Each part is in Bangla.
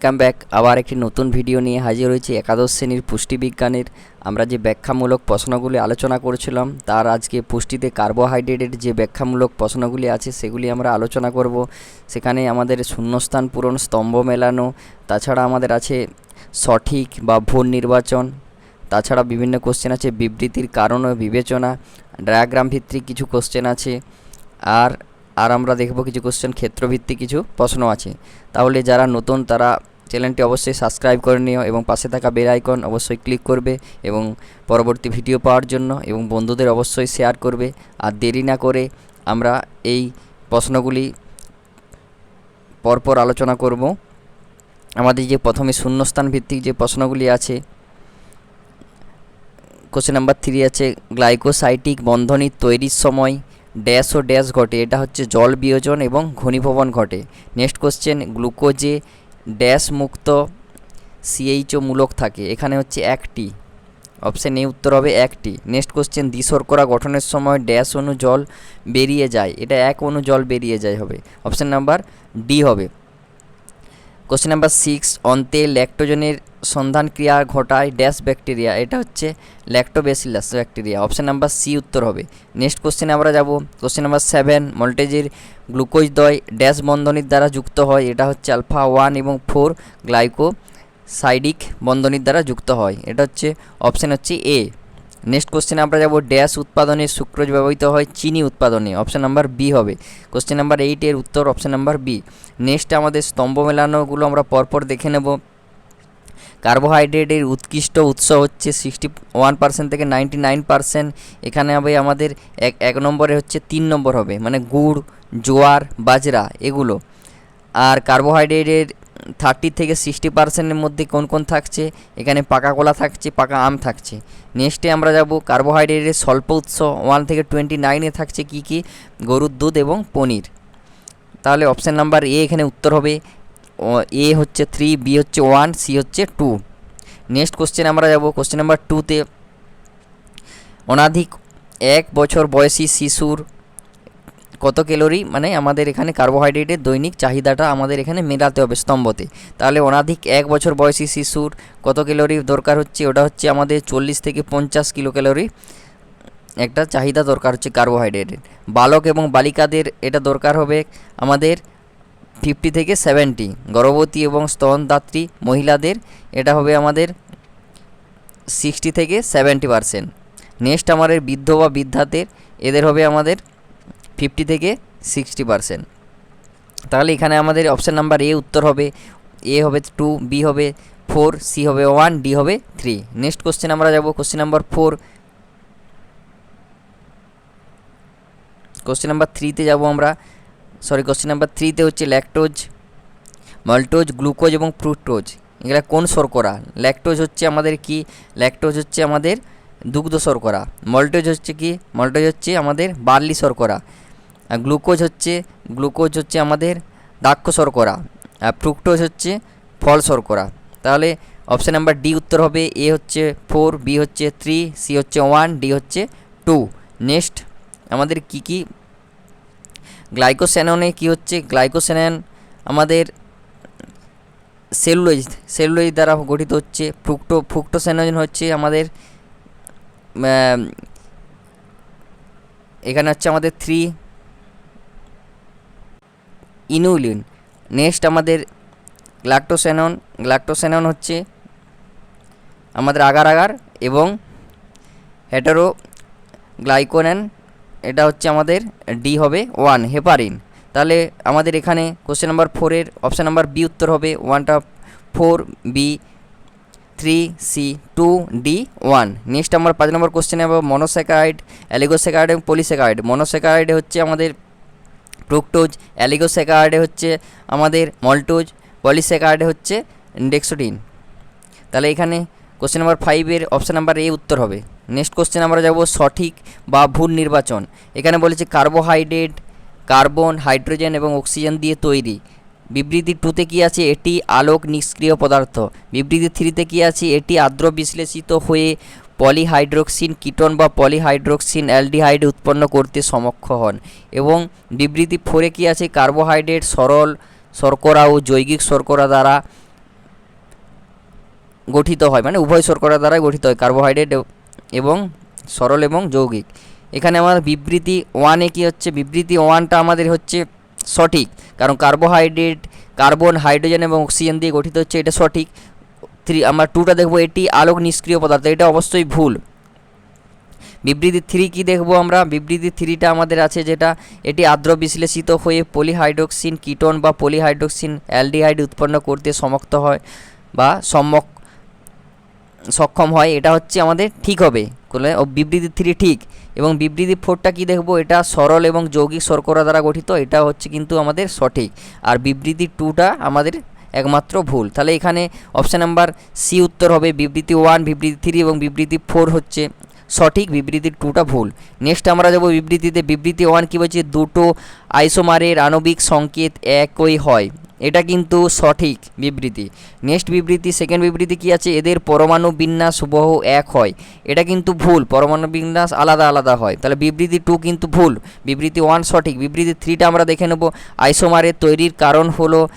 ওয়েলকাম ব্যাক আবার একটি নতুন ভিডিও নিয়ে হাজির হয়েছি একাদশ শ্রেণির পুষ্টিবিজ্ঞানের আমরা যে ব্যাখ্যামূলক প্রশ্নগুলি আলোচনা করেছিলাম, তার আজকে পুষ্টিতে কার্বোহাইড্রেটের যে ব্যাখ্যামূলক প্রশ্নগুলি আছে, সেগুলি আমরা আলোচনা করব। সেখানে আমাদের শূন্যস্থান পূরণ, স্তম্ভ মেলানো, তাছাড়া আমাদের আছে সঠিক বা ভুল নির্বাচন, তাছাড়া বিভিন্ন কোশ্চেন আছে বিবৃতির কারণ ও বিবেচনা ডায়াগ্রাম ভিত্তিক কিছু কোশ্চেন আছে, আর আর আমরা দেখব কিছু কোশ্চেন ক্ষেত্রভিত্তিক কিছু প্রশ্ন আছে। তাহলে যারা নতুন, তারা চ্যানেলটি অবশ্যই সাবস্ক্রাইব করে নিও এবং পাশে থাকা বেল আইকন অবশ্যই ক্লিক করবে এবং পরবর্তী ভিডিও পাওয়ার জন্য এবং বন্ধুদের অবশ্যই শেয়ার করবে। আর দেরি না করে আমরা এই প্রশ্নগুলি পরপর আলোচনা করব। আমাদের যে প্রথমে শূন্যস্থান ভিত্তিক যে প্রশ্নগুলি আছে কোশ্চেন নাম্বার থ্রি আছে গ্লাইকোসাইটিক বন্ধনী তৈরির সময় ড্যাশ ও ড্যাশ ঘটে, এটা হচ্ছে জল বিয়োজন এবং ঘনীভবন ঘটে। নেক্সট কোশ্চেন গ্লুকোজে ড্যাশ মুক্ত সিএইচও মূলক থাকে। এখানে হচ্ছে একটি অপশান এ উত্তর হবে একটি নেক্সট কোশ্চেন দ্বিশর্করা গঠনের সময় ড্যাশ অনু জল বেরিয়ে যায়। এটা এক অনু জল বেরিয়ে যায় হবে। অপশান নাম্বার ডি হবে। কোশ্চেন নাম্বার সিক্স অন্তে ল্যাক্টোজনের সন্ধান ক্রিয়া ঘটায় ড্যাশ ব্যাকটেরিয়া। এটা হচ্ছে lactobacillus bacteria. Option number C উত্তর হবে। নেক্সট কোশ্চেনে আমরা যাব। কোশ্চেন নাম্বার সেভেন মল্টেজের গ্লুকোজ দয় ড্যাশ বন্ধনীর দ্বারা যুক্ত হয়। এটা হচ্ছে আলফা ওয়ান এবং ফোর গ্লাইকো সাইডিক বন্ধনীর দ্বারা যুক্ত হয়। এটা হচ্ছে অপশান হচ্ছে এ নেক্সট কোশ্চেনে আমরা যাব, ড্যাশ উৎপাদনে সুক্রোজ ব্যবহৃত হয়, চিনি উৎপাদনে। অপশান নাম্বার বি হবে। কোশ্চেন নাম্বার এইটের উত্তর অপশান নাম্বার বি নেক্সট আমাদের স্তম্ভ মেলানোগুলো আমরা পরপর দেখে নেব। কার্বোহাইড্রেটের উৎকৃষ্ট উৎস হচ্ছে সিক্সটি ওয়ান পার্সেন্ট থেকে নাইনটি নাইন পার্সেন্ট এখানে হবে আমাদের এক এক নম্বরে হচ্ছে তিন নম্বর হবে মানে গুড়, জোয়ার, বাজরা, এগুলো। আর কার্বোহাইড্রেটের থার্টি থেকে সিক্সটি পার্সেন্টের মধ্যে কোন কোন থাকছে? এখানে পাকা কলা থাকছে, পাকা আম থাকছে। নেক্সটে আমরা যাব কার্বোহাইড্রেটের স্বল্প উৎস ওয়ান থেকে টোয়েন্টি নাইনে থাকছে কি কি? গরুর দুধ এবং পনির। তাহলে অপশান নাম্বার এ এখানে উত্তর হবে। এ হচ্ছে থ্রি বি হচ্ছে ওয়ান সি হচ্ছে টু নেক্সট কোশ্চেন আমরা যাব কোশ্চেন নাম্বার টুতে অনাধিক এক বছর বয়সী শিশুর কত ক্যালোরি? মানে আমাদের এখানে কার্বোহাইড্রেটের দৈনিক চাহিদাটা আমাদের এখানে মেলাতে হবে স্তম্ভতে। তাহলে অনাধিক এক বছর বয়সী শিশুর কত ক্যালোরি দরকার হচ্ছে? ওটা হচ্ছে আমাদের চল্লিশ থেকে পঞ্চাশ কিলো ক্যালোরি একটা চাহিদা দরকার হচ্ছে কার্বোহাইড্রেটের বালক এবং বালিকাদের এটা দরকার হবে আমাদের ফিফটি থেকে সেভেন্টি গর্ভবতী এবং স্তনদাত্রী মহিলাদের এটা হবে আমাদের সিক্সটি থেকে সেভেন্টি পারসেন্ট নেক্সট আমাদের বৃদ্ধ বা বৃদ্ধাদের, এদের হবে আমাদের ফিফটি থেকে সিক্সটি পারসেন্ট তাহলে এখানে আমাদের অপশান নাম্বার এ উত্তর হবে। এ হবে টু বি হবে ফোর সি হবে ওয়ান ডি হবে থ্রি নেক্সট কোশ্চেন আমরা যাব question number four question number থ্রিতে যাব আমরা। সরি কোশ্চেন নাম্বার থ্রিতে হচ্ছে ল্যাকটোজ মল্টোজ গ্লুকোজ এবং ফ্রুক্টোজ এগুলা কোন শর্করা? ল্যাকটোজ হচ্ছে আমাদের কি? ল্যাকটোজ হচ্ছে আমাদের দুগ্ধ শর্করা। মল্টোজ হচ্ছে কি? মল্টোজ হচ্ছে আমাদের বার্লি শর্করা। গ্লুকোজ হচ্ছে গ্লুকোজ হচ্ছে আমাদের দাক্ষ শর্করা আর ফ্রুক্টোজ হচ্ছে ফল শর্করা। তাহলে অপশান নাম্বার ডি উত্তর হবে, এ হচ্ছে ফোর, বি হচ্ছে থ্রি, সি হচ্ছে ওয়ান, ডি হচ্ছে টু। নেক্সট, আমাদের কি কি? গ্লাইকোস্যাননে কি হচ্ছে? গ্লাইকোস্যানন আমাদের সেলুলোজ সেলুলোজ দ্বারা গঠিত হচ্ছে। ফ্রুক্টো ফ্রুক্টোস্যানোজেন হচ্ছে আমাদের এখানে হচ্ছে আমাদের থ্রি ইনুলিন নেক্সট আমাদের গ্লাক্টোস্যানন গ্লাক্টোস্যানন হচ্ছে আমাদের আগার আগার এবং হেটারো গ্লাইকোনেন এটা হচ্ছে আমাদের ডি হবে ওয়ান হেপারিন তাহলে আমাদের এখানে কোশ্চেন নাম্বার ফোরের অপশান নাম্বার বি উত্তর হবে ওয়ানটা four B three C two D one next আমার পাঁচ নম্বর কোশ্চেনে হবে মনোসেকাইড অ্যালিগোসেকাইড এবং পলিসেকাইড মনোসেকাইডে হচ্ছে আমাদের ফ্রুক্টোজ অ্যালিগোসেকাইডে হচ্ছে আমাদের মল্টোজ পলিসেকাইডে হচ্ছে ডেক্সোডিন তাহলে এখানে কোশ্চেন নাম্বার ফাইভের অপশান নাম্বার এ উত্তর হবে। নেক্সট কোশ্চেন আমরা যাব সঠিক বা ভুল নির্বাচন। এখানে বলেছে কার্বোহাইড্রেট কার্বন হাইড্রোজেন এবং অক্সিজেন দিয়ে তৈরি। বিবৃতি টুতে কী আছে? এটি আলোক নিষ্ক্রিয় পদার্থ। বিবৃতি থ্রিতে কী আছে? এটি আর্দ্র বিশ্লেষিত হয়ে পলিহাইড্রোক্সিন, কিটন বা পলিহাইড্রোক্সিন অ্যালডিহাইড উৎপন্ন করতে সমক্ষ হন। এবং বিবৃতি ফোরে কী আছে? কার্বোহাইড্রেট, সরল শর্করা ও জৈবিক শর্করা দ্বারা গঠিত হয়। মানে উভয় শর্করা দ্বারাই গঠিত হয়। কার্বোহাইড্রেট এবং সরল এবং যৌগিক। এখানে আমার বিবৃতি ওয়ানে কি হচ্ছে? বিবৃতি ওয়ানটা আমাদের হচ্ছে সঠিক। কারণ কার্বোহাইড্রেট কার্বন হাইড্রোজেন এবং অক্সিজেন দিয়ে গঠিত হচ্ছে, এটা সঠিক। থ্রি আমরা টুটা দেখব, এটি আলোক নিষ্ক্রিয় পদার্থ, এটা অবশ্যই ভুল। বিবৃতি থ্রি কি দেখব আমরা? বিবৃতি থ্রিটা আমাদের আছে যেটা, এটি আর্দ্র বিশ্লেষিত হয়ে পলিহাইড্রোক্সিন কিটোন বা পলিহাইড্রোক্সিন অ্যালডিহাইড উৎপন্ন করতে সমর্থ হয় বা সম্যক সক্ষম হয়। এটা হচ্ছে আমাদের ঠিক হবে। বিবৃতি থ্রি ঠিক। এবং বিবৃতি ফোরটা কি দেখব? এটা সরল এবং যৌগিক শর্করা দ্বারা গঠিত, এটা হচ্ছে কিন্তু আমাদের সঠিক। আর বিবৃতি টুটা আমাদের একমাত্র ভুল। তাহলে এখানে অপশান নাম্বার সি উত্তর হবে, বিবৃতি ওয়ান বিবৃতি থ্রি এবং বিবৃতি ফোর হচ্ছে সঠিক, বিবৃতি টুটা ভুল। নেক্সট আমরা যাব বিবৃতিতে। বিবৃতি ওয়ান কী বলছে? দুটো আইসোমারের আণবিক সংকেত একই হয়। এটা কিন্তু সঠিক বিবৃতি। নেক্সট বিবৃতি সেকেন্ড বিবৃতি কি আছে? এদের পরমাণু বিন্যাস হুবহ এক হয়। এটা কিন্তু ভুল, পরমাণু বিন্যাস আলাদা আলাদা হয়। তাহলে বিবৃতি টু কিন্তু ভুল। বিবৃতি ওয়ান সঠিক। বিবৃতি থ্রিটা আমরা দেখে নেব। আইসোমারের তৈরির কারণ হলো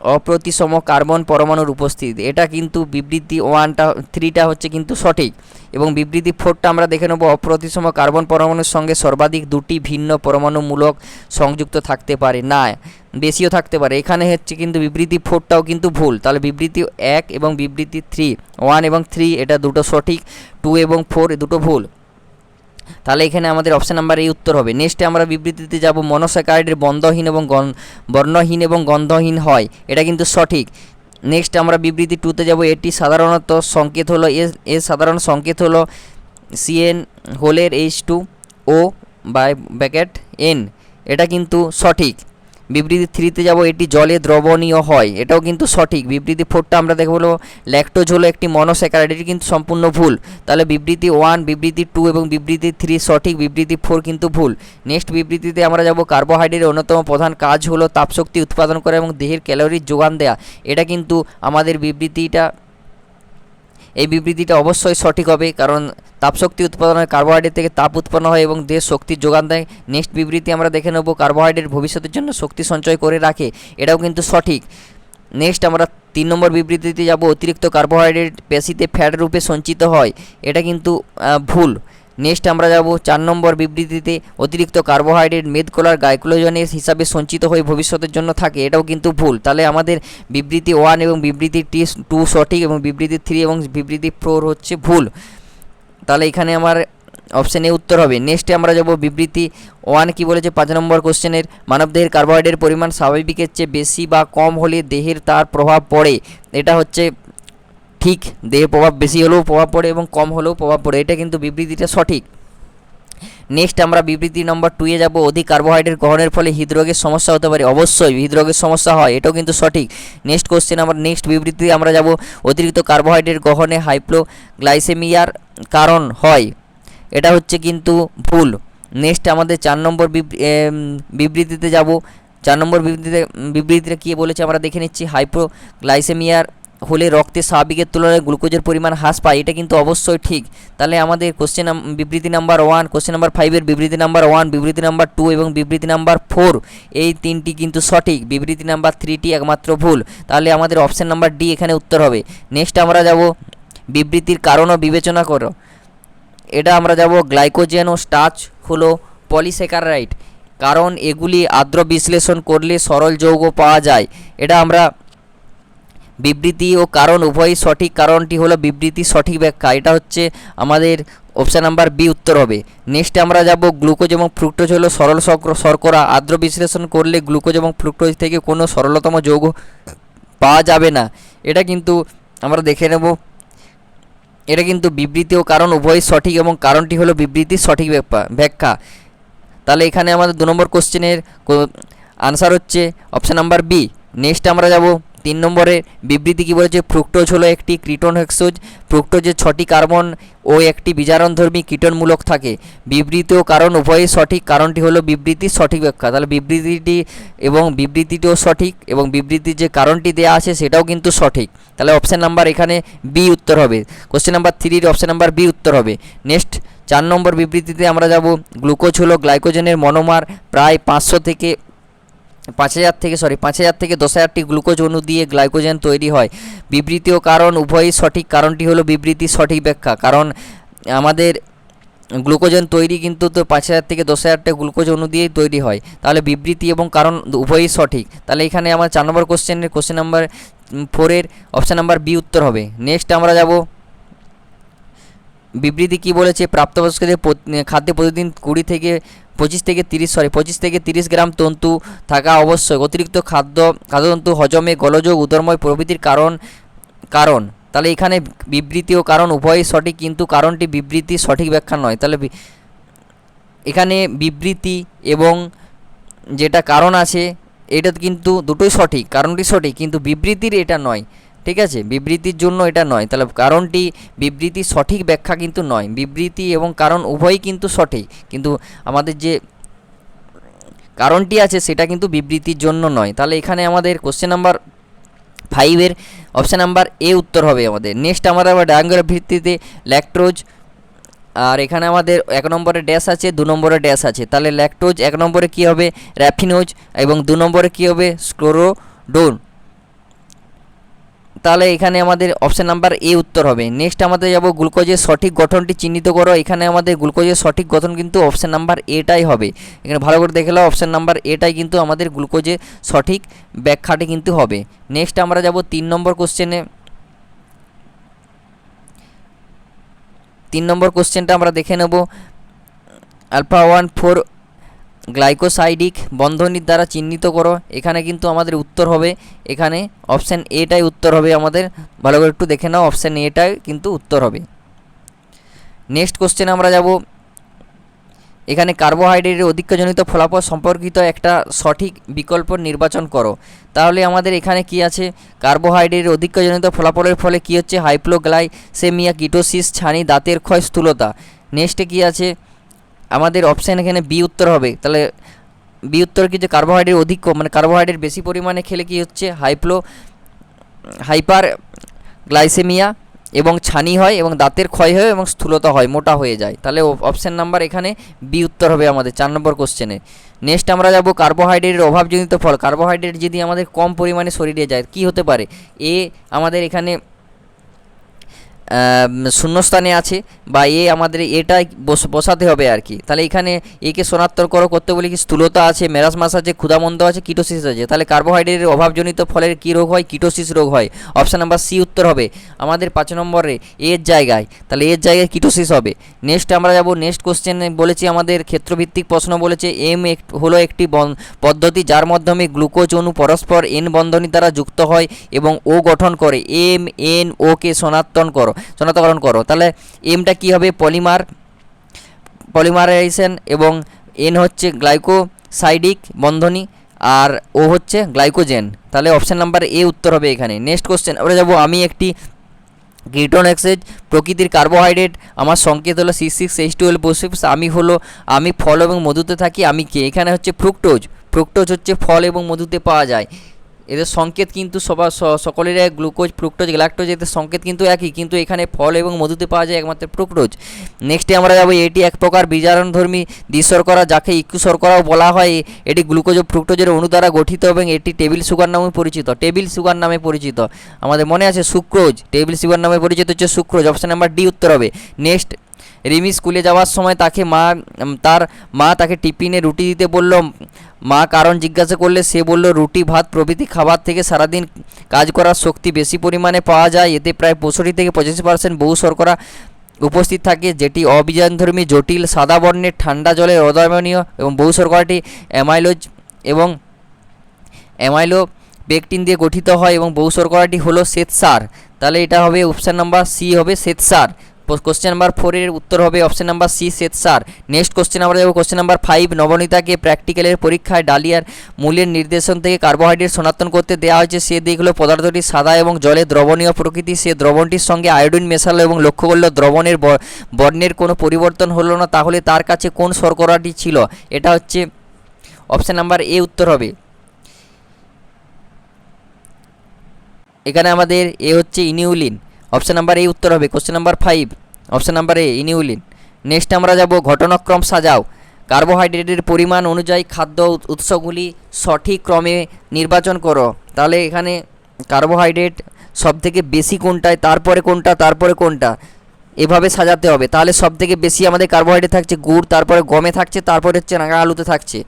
অপ্রতিসম কার্বন পরমাণুর উপস্থিতি। এটা কিন্তু বিবৃতি ওয়ানটা, থ্রিটা হচ্ছে কিন্তু সঠিক। এবং বিবৃতি ফোরটা আমরা দেখে নেব, অপ্রতিসম কার্বন পরমাণুর সঙ্গে সর্বাধিক দুটি ভিন্ন পরমাণুমূলক সংযুক্ত থাকতে পারে, না, বেশিও থাকতে পারে। এখানে হচ্ছে কিন্তু বিবৃতি ফোরটাও কিন্তু ভুল। তাহলে বিবৃতি এক এবং বিবৃতি থ্রি, ওয়ান এবং থ্রি, এটা দুটো সঠিক, টু এবং ফোর দুটো ভুল। তাহলে এখানে আমাদের অপশন নাম্বার এই উত্তর হবে। নেক্সটে আমরা বিবৃতিতে যাব মনোস্যাকারাইডের বন্ধহীন এবং বর্ণহীন এবং গন্ধহীন হয়। এটা কিন্তু সঠিক। নেক্সট আমরা বিবৃতি টুতে যাব, এটি সাধারণত সংকেত হলো এর সাধারণ সংকেত হলো CN হোলের H two O by bracket N এটা কিন্তু সঠিক। বিবৃতি থ্রিতে যাব, এটি জলে দ্রবণীয় হয়। এটাও কিন্তু সঠিক। বিবৃতি ফোরটা আমরা দেখব ল্যাকটোজ হলো একটি মনোস্যাকারাইড এটি কিন্তু সম্পূর্ণ ভুল। তাহলে বিবৃতি ওয়ান, বিবৃতি টু এবং বিবৃতি থ্রি সঠিক, বিবৃতি ফোর কিন্তু ভুল। নেক্সট বিবৃতিতে আমরা যাব কার্বোহাইড্রেটের অন্যতম প্রধান কাজ হলো তাপশক্তি উৎপাদন করা এবং দেহের ক্যালোরির যোগান দেয়া। এটা কিন্তু আমাদের বিবৃতিটা, এই বিবৃতিটা অবশ্যই সঠিক হবে, কারণ তাপশক্তি উৎপাদনের কার্বোহাইড্রেট থেকে তাপ উৎপন্ন হয় এবং দেহ শক্তির যোগান দেয়। নেক্সট বিবৃতি আমরা দেখে নেব। কার্বোহাইড্রেট ভবিষ্যতের জন্য শক্তি সঞ্চয় করে রাখে। এটাও কিন্তু সঠিক। নেক্সট আমরা তিন নম্বর বিবৃতিতে যাব। অতিরিক্ত কার্বোহাইড্রেট পেশিতে ফ্যাট রূপে সঞ্চিত হয়। এটা কিন্তু ভুল। নেক্সট আমরা যাব চার নম্বর বিবৃতিতে। অতিরিক্ত কার্বোহাইড্রেট মেদকোলার গাইক্লোজনের হিসাবে সঞ্চিত হয়ে ভবিষ্যতের জন্য থাকে। এটাও কিন্তু ভুল। তাহলে আমাদের বিবৃতি ওয়ান এবং বিবৃতি টি টু সঠিক এবং বিবৃতি থ্রি এবং বিবৃতি ফোর হচ্ছে ভুল। তাহলে এখানে আমার অপশানে উত্তর হবে। নেক্সটে আমরা যাব বিবৃতি ওয়ান কি বলেছে, পাঁচ নম্বর কোশ্চেনের মানবদেহের কার্বোহাইড্রেটের পরিমাণ স্বাভাবিকের চেয়ে বেশি বা কম হলে দেহের তার প্রভাব পড়ে। এটা হচ্ছে ঠিক, দেহে প্রভাব বেশি হলেও প্রভাব পড়ে এবং কম হলেও প্রভাব পড়ে। এটা কিন্তু বিবৃতিটা সঠিক। নেক্সট আমরা বিবৃতি নম্বর টুয়ে যাব। অধিক কার্বোহাইড্রেট গ্রহণের ফলে হৃদরোগের সমস্যা হতে পারে। অবশ্যই হৃদরোগের সমস্যা হয়, এটাও কিন্তু সঠিক। নেক্সট কোশ্চেন আমরা নেক্সট বিবৃতি আমরা যাব। অতিরিক্ত কার্বোহাইড্রেট গ্রহণে হাইপ্রোগ্লাইসেমিয়ার কারণ হয়। এটা হচ্ছে কিন্তু ভুল। নেক্সট আমাদের চার নম্বর বিবৃতিতে যাব। চার নম্বর বিবৃতিতে বিবৃতিটা কী বলেছে আমরা দেখে নিচ্ছি। হাইপ্রোগ্লাইসেমিয়ার হলে রক্তে স্বাভাবিকের তুলনায় গ্লুকোজের পরিমাণ হ্রাস পায়, এটা কিন্তু অবশ্যই ঠিক। তাহলে আমাদের কোশ্চেন বিবৃতি নাম্বার ওয়ান কোশ্চেন নাম্বার ফাইভের বিবৃতি নাম্বার ওয়ান বিবৃতি নাম্বার টু এবং বিবৃতি নাম্বার ফোর এই তিনটি কিন্তু সঠিক। বিবৃতি নাম্বার থ্রিটি একমাত্র ভুল। তাহলে আমাদের অপশান নাম্বার ডি এখানে উত্তর হবে। নেক্সট আমরা যাব বিবৃতির কারণও বিবেচনা করো। এটা আমরা যাব গ্লাইকোজেন ও স্টাচ হলো পলিস্যাকারাইড কারণ এগুলি আর্দ্র বিশ্লেষণ করলে সরল যৌগ পাওয়া যায়। এটা আমরা বিবৃতি ও কারণ উভয়ই সঠিক। কারণটি হলো বিবৃতি সঠিক ব্যাখ্যা। এটা হচ্ছে আমাদের অপশান নাম্বার বি উত্তর হবে। নেক্সটে আমরা যাব গ্লুকোজ এবং ফ্রুক্টোজ হলো সরল শর্করা। আর্দ্র বিশ্লেষণ করলে গ্লুকোজ এবং ফ্রুক্টোজ থেকে কোনো সরলতম যৌগ পাওয়া যাবে না। এটা কিন্তু আমরা দেখে নেব। এটা কিন্তু বিবৃতি ও কারণ উভয়ই সঠিক এবং কারণটি হলো বিবৃতি সঠিক ব্যাখ্যা। তাহলে এখানে আমাদের দু নম্বর কোশ্চেনের আনসার হচ্ছে অপশান নাম্বার বি নেক্সট আমরা যাব তিন নম্বরে বিবৃতি কী বলেছে? ফ্রুক্টোজ হলো একটি ক্রিটন হেক্সোজ ফ্রুক্টোজে ছটি কার্বন ও একটি বিজারণধর্মী কীটনমূলক থাকে। বিবৃতি ও কারণ, উভয়ই সঠিক। কারণটি হলো বিবৃতি সঠিক ব্যাখ্যা। তাহলে বিবৃতিটি এবং বিবৃতিটিও সঠিক এবং বিবৃতির যে কারণটি দেওয়া আছে সেটাও কিন্তু সঠিক। তাহলে অপশান নাম্বার এখানে বি উত্তর হবে। কোশ্চেন নাম্বার থ্রির অপশান নাম্বার বি উত্তর হবে। নেক্সট, চার নম্বর বিবৃতিতে আমরা যাব। গ্লুকোজ হলো গ্লাইকোজেনের মনোমার প্রায় পাঁচশো থেকে পাঁচ হাজার থেকে সরি পাঁচ হাজার থেকে দশ হাজারটি গ্লুকোজ অণু দিয়ে গ্লাইকোজেন তৈরি হয়। বিবৃতি ও কারণ, উভয়ই সঠিক। কারণটি হলো বিবৃতি সঠিক ব্যাখ্যা। কারণ আমাদের গ্লুকোজেন তৈরি কিন্তু তো পাঁচ হাজার থেকে দশ হাজারটা গ্লুকোজ অণু দিয়েই তৈরি হয়। তাহলে বিবৃতি এবং কারণ উভয়ই সঠিক। তাহলে এখানে আমার চার নম্বর কোশ্চেনের কোশ্চেন নাম্বার ফোরের অপশান নাম্বার বি উত্তর হবে। নেক্সট আমরা যাব বিবৃতি কি বলেছে? প্রাপ্তবয়স্কদের খাদ্যে প্রতিদিন কুড়ি থেকে পঁচিশ থেকে তিরিশ সরি পঁচিশ থেকে তিরিশ গ্রাম তন্তু থাকা আবশ্যক। অতিরিক্ত খাদ্য, খাদ্যতন্তু হজমে গলযোগ, উদরময় প্রভৃতির কারণ কারণ। তাহলে এখানে বিবৃতি ও কারণ উভয়ই সঠিক, কিন্তু কারণটি বিবৃতি সঠিক ব্যাখ্যা নয়। তাহলে এখানে বিবৃতি এবং যেটা কারণ আছে, এটা কিন্তু দুটোই সঠিক, কারণটি সঠিক, কিন্তু বিবৃতির এটা নয়। ঠিক আছে? বিবৃতির জন্য এটা নয়। তাহলে কারণটি বিবৃতি সঠিক ব্যাখ্যা কিন্তু নয়। বিবৃতি এবং কারণ উভয়ই কিন্তু সঠিক। কিন্তু আমাদের যে কারণটি আছে সেটা কিন্তু বিবৃতির জন্য নয়। তাহলে এখানে আমাদের কোশ্চেন নাম্বার ফাইভের অপশান নাম্বার এ উত্তর হবে আমাদের। নেক্সট আমরা আবার ডায়াঙ্গুলার ভিত্তিতে ল্যাকট্রোজ আর এখানে আমাদের এক নম্বরে ড্যাশ আছে, দু নম্বরে ড্যাশ আছে। তাহলে ল্যাকটোজ এক নম্বরে কী হবে? র্যাফিনোজ এবং দু নম্বরে কী হবে? স্ক্লোরোডোন তাহলে এখানে আমাদের অপশান নাম্বার এ উত্তর হবে। নেক্সট আমাদের যাব গ্লুকোজের সঠিক গঠনটি চিহ্নিত করো। এখানে আমাদের গ্লুকোজের সঠিক গঠন কিন্তু অপশান নাম্বার এটাই হবে। এখানে ভালো করে দেখে নাও অপশান নাম্বার এটাই কিন্তু আমাদের গ্লুকোজের সঠিক ব্যাখ্যাটি কিন্তু হবে। নেক্সট আমরা যাব তিন নম্বর কোশ্চেনে তিন নম্বর কোশ্চেনটা আমরা দেখে নেব। আলফা ওয়ান ফোর গ্লাইকোসাইডিক বন্ধনীর দ্বারা চিহ্নিত করো। এখানে কিন্তু আমাদের উত্তর হবে। এখানে অপশান এটাই উত্তর হবে আমাদের। ভালো করে একটু দেখে নাও, অপশান এটাই কিন্তু উত্তর হবে। নেক্সট কোশ্চেন আমরা যাব। এখানে কার্বোহাইড্রেটের অধিক্যজনিত ফলাফল সম্পর্কিত একটা সঠিক বিকল্প নির্বাচন করো। তাহলে আমাদের এখানে কি আছে? কার্বোহাইড্রেটের অধিক্যজনিত ফলাফলের ফলে কি হচ্ছে? হাইপ্লোগ্লাইসেমিয়া কিটোসিস, ছানি, দাঁতের ক্ষয়, স্থূলতা। নেক্সটে কি আছে? আমাদের অপশান এখানে বি উত্তর হবে। তাহলে বি উত্তর কি যে কার্বোহাইড্রেট অধিক মানে কার্বোহাইড্রেট বেশি পরিমাণে খেলে কি হচ্ছে? হাইপ্লো হাইপার গ্লাইসেমিয়া এবং ছানি হয় এবং দাঁতের ক্ষয় হয় এবং স্থূলতা হয়, মোটা হয়ে যায়। তাহলে অপশান নাম্বার এখানে বি উত্তর হবে আমাদের চার নম্বর কোশ্চেনে নেক্সট আমরা যাব কার্বোহাইড্রেটের অভাবজনিত ফল। কার্বোহাইড্রেট যদি আমাদের কম পরিমাণে শরীরে যায়, কি হতে পারে? এ আমাদের এখানে শূন্যস্থানে আছে বা এ আমাদের এটা বস- বসাতে হবে আর কি। তাহলে এখানে একে শনাক্ত করো করতে বলি কি স্থূলতা আছে মেরাসমাস আছে, ক্ষুধামন্দ আছে, কিটোসিস আছে। তাহলে কার্বোহাইড্রেটের অভাবজনিত ফলের কী রোগ হয়? কিটোসিস রোগ হয়। অপশান নাম্বার সি উত্তর হবে। আমাদের পাঁচ নম্বরে এর জায়গায়, তাহলে এর জায়গায় কিটোসিস হবে। নেক্সট আমরা যাব, নেক্সট কোশ্চেন বলেছি আমাদের ক্ষেত্রভিত্তিক প্রশ্ন বলেছে, এম এক, হলো একটি পদ্ধতি যার মাধ্যমে গ্লুকোজ অণু পরস্পর এন বন্ধনী দ্বারা যুক্ত হয় এবং ও গঠন করে। এম এন ও কে শনাক্তন করো। শনাক্তকরণ করো। তাহলে এমটা কি হবে? পলিমার পলিমারাইজেশন এবং এন হচ্ছে গ্লাইকোসাইডিক বন্ধনী আর ও হচ্ছে গ্লাইকোজেন তাহলে অপশান নাম্বার এ উত্তর হবে এখানে। নেক্সট কোশ্চেন আমরা যাব আমি একটি গ্রিটন এক্সেজ প্রকৃতির কার্বোহাইড্রেট আমার সংকেত হলো six six H twelve six আমি হলো, আমি ফল এবং মধুতে থাকি, আমি কে? এখানে হচ্ছে ফ্রুক্টোজ ফ্রুক্টোজ হচ্ছে ফল এবং মধুতে পাওয়া যায়। এদের সংকেত কিন্তু সবার সকলের এক গ্লুকোজ, ফ্রুক্টোজ গ্যালাক্টোজ এদের সংকেত কিন্তু একই, কিন্তু এখানে ফল এবং মধুতে পাওয়া যায় একমাত্র ফ্রুক্টোজ। নেক্সটে আমরা যাব, এটি এক প্রকার বিজারণধর্মী দ্বিশর্করা, যাকে ইকু শর্করাও বলা হয়। এটি গ্লুকোজ ও ফ্রুক্টোজের অণু দ্বারা গঠিত এবং এটি টেবিল সুগার নামে পরিচিত, টেবিল সুগার নামে পরিচিত। আমাদের মনে আছে সুক্রোজ, টেবিল সুগার নামে পরিচিত হচ্ছে সুক্রোজ, অপশন নাম্বার ডি উত্তর হবে। নেক্সট রিমি স্কুলে যাওয়ার সময় তাকে মা তার মা তাকে টিফিনে রুটি দিতে বলল। মা কারণ জিজ্ঞাসা করলে সে বলল, রুটি, ভাত, প্রভৃতি খাবার থেকে সারাদিন কাজ করার শক্তি বেশি পরিমাণে পাওয়া যায়। এতে প্রায় পঁয়ষট্টি থেকে পঁচাশি পার্সেন্ট বহু শর্করা উপস্থিত থাকে, যেটি অবিজানধর্মী জটিল, সাদা বর্ণের, ঠান্ডা জলে রদমনীয় এবং বহু শর্করাটি অ্যামাইলোজ এবং অ্যামাইলো পেকটিন দিয়ে গঠিত হয় এবং বহু শর্করাটি হলো শ্বেতসার। তাহলে এটা হবে অপশান নাম্বার সি হবে শ্বেতসার। কোশ্চেন নাম্বার ফোরের উত্তর হবে অপশান নাম্বার সি শ্বেতসার নেক্সট কোশ্চেন আমরা যাব কোশ্চেন নাম্বার ফাইভ নবনীতাকে প্র্যাকটিক্যালের পরীক্ষায় ডালিয়ার মূল্যের নির্দেশন থেকে কার্বোহাইড্রেট শনাক্তন করতে দেওয়া হয়েছে। সে দেখল পদার্থটি সাদা এবং জলে দ্রবণীয় প্রকৃতি। সে দ্রবণটির সঙ্গে আয়োডিন মেশালো এবং লক্ষ্য করল দ্রবণের বর্ণের কোনো পরিবর্তন হলো না। তাহলে তার কাছে কোন শর্করাটি ছিল? এটা হচ্ছে অপশান নাম্বার এ উত্তর হবে। এখানে আমাদের এ হচ্ছে ইনিউলিন। অপশান নাম্বার এ উত্তর হবে। Question number five option number A inulin next আমরা যাব ঘটনাক্রম সাজাও। কার্বোহাইড্রেটের পরিমাণ অনুযায়ী খাদ্য উৎসগুলি সঠিক ক্রমে নির্বাচন করো। তাহলে এখানে কার্বোহাইড্রেট সব থেকে বেশি কোনটায়, তারপরে কোনটা তারপরে কোনটা, এভাবে সাজাতে হবে। তাহলে সব থেকে বেশি আমাদের কার্বোহাইড্রেট থাকছে গুড়, তারপরে গমে থাকছে, তারপরে হচ্ছে রাঙা আলুতে থাকছে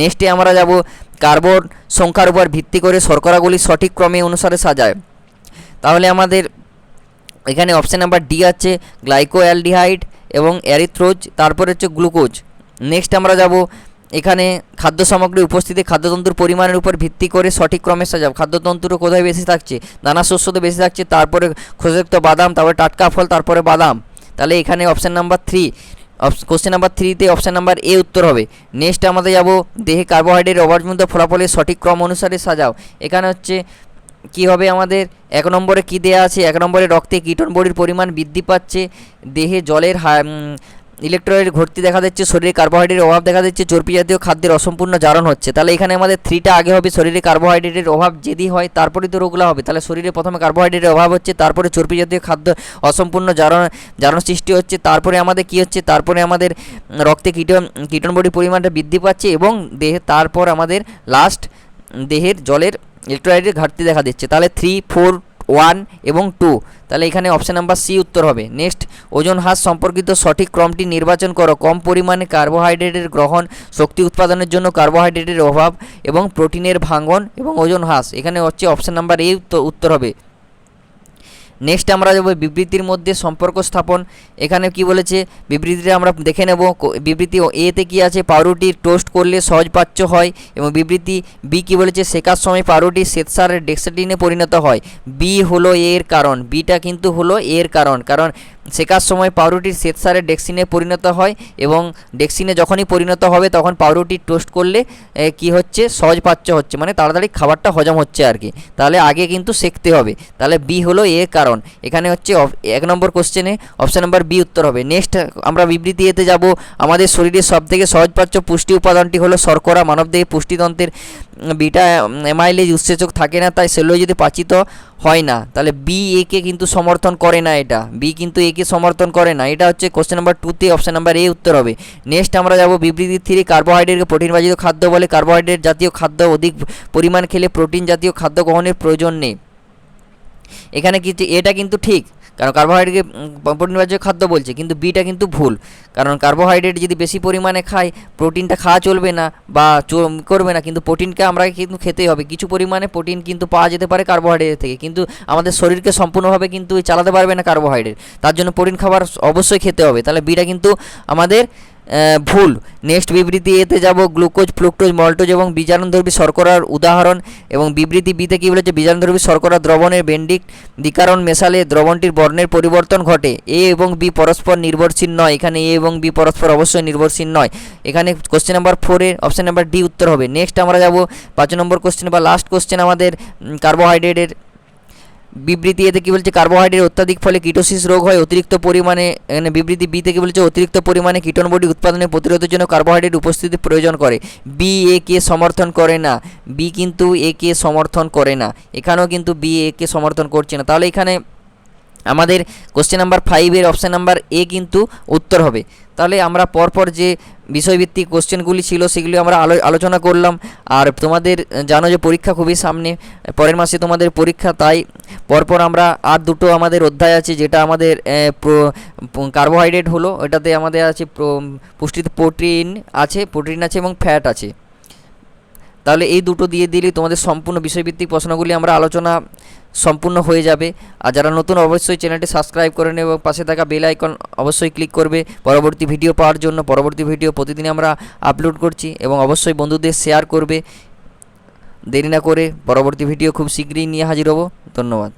নেক্সটে আমরা যাব কার্বন সংখ্যার উপর ভিত্তি করে শর্করাগুলি সঠিক ক্রমে অনুসারে সাজায়। তাহলে আমাদের এখানে অপশান নাম্বার ডি আছে গ্লাইকো অ্যালডিহাইড এবং অ্যারিথ্রোজ তারপরে হচ্ছে গ্লুকোজ নেক্সট আমরা যাব, এখানে খাদ্য সামগ্রী উপস্থিতি খাদ্যতন্ত্রর পরিমাণের উপর ভিত্তি করে সঠিক ক্রমে সাজাব খাদ্যতন্ত্র কোথায় বেশি থাকছে? দানা শস্য তো বেশি থাকছে, তারপরে খোসাযুক্ত বাদাম, তারপরে টাটকা ফল, তারপরে বাদাম। তাহলে এখানে option number three question number থ্রিতে অপশান নাম্বার এ উত্তর হবে। নেক্সট আমাদের যাব, দেহে কার্বোহাইড্রেট অভাবজনিত ফলাফলের সঠিক ক্রম অনুসারে সাজাও। এখানে হচ্ছে কি হবে আমাদের? এক নম্বরে কি দেয়া আছে? এক নম্বরে রক্তে কিটন বডির পরিমাণ বৃদ্ধি পাচ্ছে। দেহে জলের ইলেকট্রয়েড ঘাটতি দেখা যাচ্ছে শরীরে কার্বোহাইড্রেটের অভাব দেখা যাচ্ছে চর্বি জাতীয় খাদ্যের অসম্পূর্ণ জারণ হচ্ছে। তাহলে এখানে আমাদের থ্রিটা আগে হবে, শরীরে কার্বোহাইড্রেটের অভাব যদি হয়, তারপরে তো রোগলা হবে। তাহলে শরীরে প্রথমে কার্বোহাইড্রেটের অভাব হচ্ছে, তারপরে চর্বি জাতীয় খাদ্য অসম্পূর্ণ জারণ জারণ সৃষ্টি হচ্ছে, তারপরে আমাদের কি হচ্ছে? তারপরে আমাদের রক্তে কিটন কিটন বডির পরিমাণটা বৃদ্ধি পাচ্ছে এবং দেহে, তারপর আমাদের লাস্ট দেহের জলের ইলেকট্রোলাইটের ঘাটতি দেখা দিচ্ছে। তাহলে থ্রি ফোর ওয়ান এবং টু তাহলে এখানে অপশান নাম্বার সি উত্তর হবে। নেক্সট ওজন হ্রাস সম্পর্কিত সঠিক ক্রমটি নির্বাচন করো। কম পরিমাণে কার্বোহাইড্রেটের গ্রহণ, শক্তি উৎপাদনের জন্য কার্বোহাইড্রেটের অভাব এবং প্রোটিনের ভাঙন এবং ওজন হ্রাস। এখানে হচ্ছে অপশান নাম্বার এ উত্তর হবে। নেক্সট আমরা যাব বিবৃতির মধ্যে সম্পর্ক স্থাপন। এখানে কি বলেছে? বিবৃতিটা আমরা দেখে নেব। বিবৃতি এতে কি আছে? পাউরুটি টোস্ট করলে সহজপাচ্য হয়। এবং বিবৃতি বি কি বলেছে? শেখার সময় পাউরুটি শ্বেতসারের ডেক্সাটিনে পরিণত হয়। বি হলো এর কারণ। বিটা কিন্তু হলো এর কারণ। কারণ শেখার সময় পাউরুটির শ্বেতসারের ডেক্সিনে পরিণত হয় এবং ডেক্সিনে যখনই পরিণত হবে তখন পাউরুটি টোস্ট করলে কি হচ্ছে? সহজপাচ্য হচ্ছে। মানে তাড়াতাড়ি খাবারটা হজম হচ্ছে আর কি। তাহলে আগে কিন্তু শেখতে হবে। তাহলে বি হলো এর কারণ। এখানে হচ্ছে এক নম্বর কোশ্চেনে অপশান নাম্বার বি উত্তর হবে। নেক্সট আমরা বিবৃতি এতে যাব। আমাদের শরীরের সবথেকে সহজপাচ্য পুষ্টি উপাদানটি হলো শর্করা। মানবদেহে পুষ্টিতন্ত্রের বিটা এমাইলেজ উৎসেচক থাকে না, তাই সেলুলোজ যদি পাচিত হয় না। তাহলে বি একে কিন্তু সমর্থন করে না এটা। বি কিন্তু একে সমর্থন করে না। এটা হচ্ছে কোশ্চেন নাম্বার টুতে অপশান নাম্বার এ উত্তর হবে। নেক্সট আমরা যাব বিবৃতি থ্রি। কার্বোহাইড্রেটকে প্রোটিন বাজিত খাদ্য বলে। কার্বোহাইড্রেট জাতীয় খাদ্য অধিক পরিমাণ খেলে প্রোটিন জাতীয় খাদ্য গ্রহণের প্রয়োজন নেই। এখানে কিন্তু এটা কিন্তু ঠিক, কারণ কার্বোহাইড্রেটকে প্রোটিন খাদ্য বলছে, কিন্তু বিটা কিন্তু ভুল, কারণ কার্বোহাইড্রেট যদি বেশি পরিমাণে খাই প্রোটিনটা খাওয়া চলবে না বা করবে না, কিন্তু প্রোটিনকে আমরা কিন্তু খেতেই হবে, কিছু পরিমাণে প্রোটিন কিন্তু পাওয়া যেতে পারে কার্বোহাইড্রেট থেকে, কিন্তু আমাদের শরীরকে সম্পূর্ণভাবে কিন্তু চালাতে পারবে না কার্বোহাইড্রেট, তার জন্য প্রোটিন খাবার অবশ্যই খেতে হবে, তাহলে বিটা কিন্তু আমাদের ভুল। নেক্সট বিবৃতি এতে যাব গ্লুকোজ ফ্রুক্টোজ মল্টোজ এবং বীজাণুধর্মী শর্করার উদাহরণ এবং বিবৃতি বিতে কী বলেছে? বীজাণুধর্মী শর্করা দ্রবণের বেন্ডিক দ্বিকারণ মেশালে দ্রবণটির বর্ণের পরিবর্তন ঘটে। এ এবং বি পরস্পর নির্ভরশীল নয়। এখানে এ এবং বি পরস্পর অবশ্যই নির্ভরশীল নয়। এখানে কোশ্চেন নাম্বার ফোরের অপশন নাম্বার ডি উত্তর হবে। নেক্সট আমরা যাব, পাঁচ নম্বর কোশ্চেন বা লাস্ট কোশ্চেন আমাদের কার্বোহাইড্রেটের বিবৃতি এতে কি বলছে? কার্বোহাইড্রেট অত্যাধিক ফলে কিটোসিস রোগ হয়, অতিরিক্ত পরিমাণে, এখানে বিবৃতি বি থেকে বলছে, অতিরিক্ত পরিমাণে কিটন বডি উৎপাদনে প্রতিরোধের জন্য কার্বোহাইড্রেট উপস্থিতি প্রয়োজন করে। বি এ কে সমর্থন করে না। বি কিন্তু এ কে সমর্থন করে না। এখানেও কিন্তু বি এ কে সমর্থন করছে না। তাহলে এখানে আমাদের কোশ্চেন নাম্বার ফাইভের অপশান নাম্বার এ কিন্তু উত্তর হবে। তাহলে আমরা পরপর যে বিষয়ভিত্তিক কোশ্চেনগুলি ছিল সেগুলি আমরা আলো, আলোচনা করলাম। আর তোমাদের জানো যে পরীক্ষা খুবই সামনে, পরের মাসে তোমাদের পরীক্ষা, তাই পরপর আমরা আর দুটো আমাদের অধ্যায় আছে, যেটা আমাদের কার্বোহাইড্রেট হলো এটাতে আমাদের আছে পুষ্টিতে প্রোটিন আছে প্রোটিন আছে এবং ফ্যাট আছে। তাহলে এই দুটো দিয়ে দিলেই তোমাদের সম্পূর্ণ বিষয়ভিত্তিক প্রশ্নগুলি আমরা আলোচনা সম্পূর্ণ হয়ে যাবে। আর যারা নতুন, অবশ্যই চ্যানেলটি সাবস্ক্রাইব করে নেবে এবং পাশে থাকা বেল আইকন অবশ্যই ক্লিক করবে। পরবর্তী ভিডিও পাওয়ার জন্য পরবর্তী ভিডিও প্রতিদিন আমরা আপলোড করছি এবং অবশ্যই বন্ধুদের শেয়ার করবে। দেরি না করে পরবর্তী ভিডিও খুব শীঘ্রই নিয়ে হাজির হব। ধন্যবাদ।